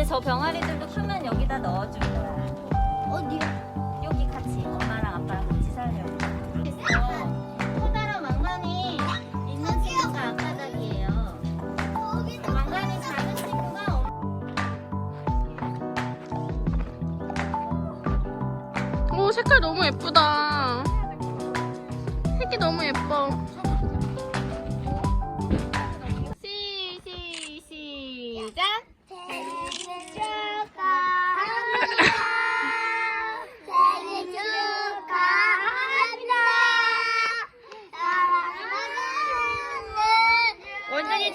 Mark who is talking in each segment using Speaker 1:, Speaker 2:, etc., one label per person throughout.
Speaker 1: 이제 저 병아리들도 크면 여기다 넣어줄 거야. 어디? 여기
Speaker 2: 같이 엄마랑 아빠랑 같이 살려고. 계세요. 색깔
Speaker 1: 너무 예쁘다. 색이 너무 예뻐.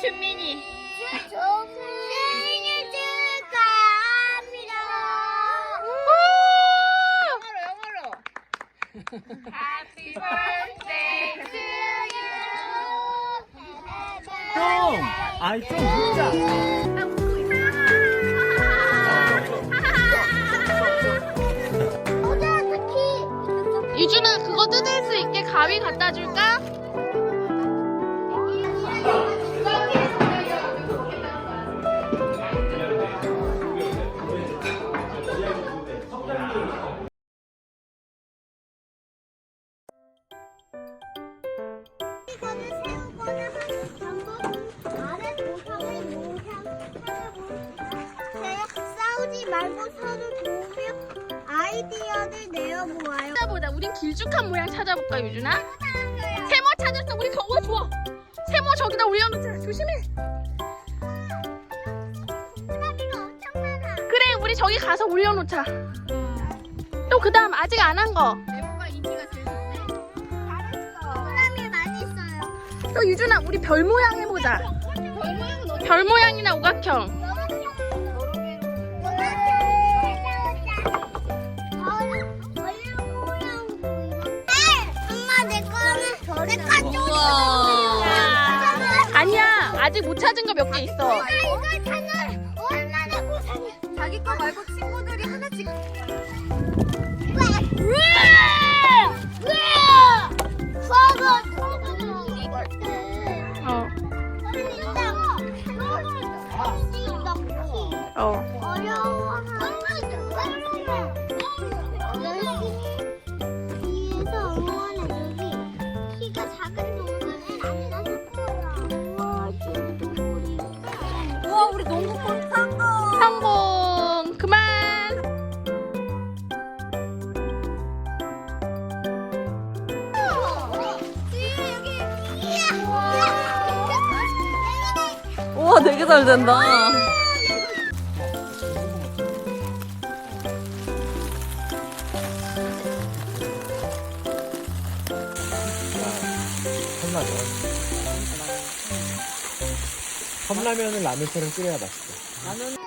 Speaker 1: 준민이.
Speaker 2: 생일 축하합니다.
Speaker 1: Happy birthday to
Speaker 3: 좀! 아이 좀
Speaker 2: 특히
Speaker 1: 유준아 그거 뜯을 수 있게 가위 갖다 줄까?
Speaker 2: 싸우지 말고 서로 도우며 아이디어를 내어보아요.
Speaker 1: 찾아보자. 우린 길쭉한 모양 찾아볼까 유준아? 세모 찾았어. 우리 저거 좋아. 세모 저기다 올려놓자. 조심해.
Speaker 2: 사람이가 엄청 많아.
Speaker 1: 그래 우리 저기 가서 올려놓자. 또 그다음 아직 안 한 거.
Speaker 2: 사람이 많이 있어요.
Speaker 1: 또 유준아 우리 별 모양 해보자. 별 모양이나 오각형. 아니야 아직 못 찾은 거 몇 개 있어.
Speaker 2: 아 이걸 찾는 얼마나 고생이야.
Speaker 4: 자기 거 말고 친구들이 하나씩
Speaker 1: 어. 어.
Speaker 4: 되게 잘 된다
Speaker 3: 컵라면. 컵라면을 라면처럼 끓여야 맛있어.
Speaker 4: 나는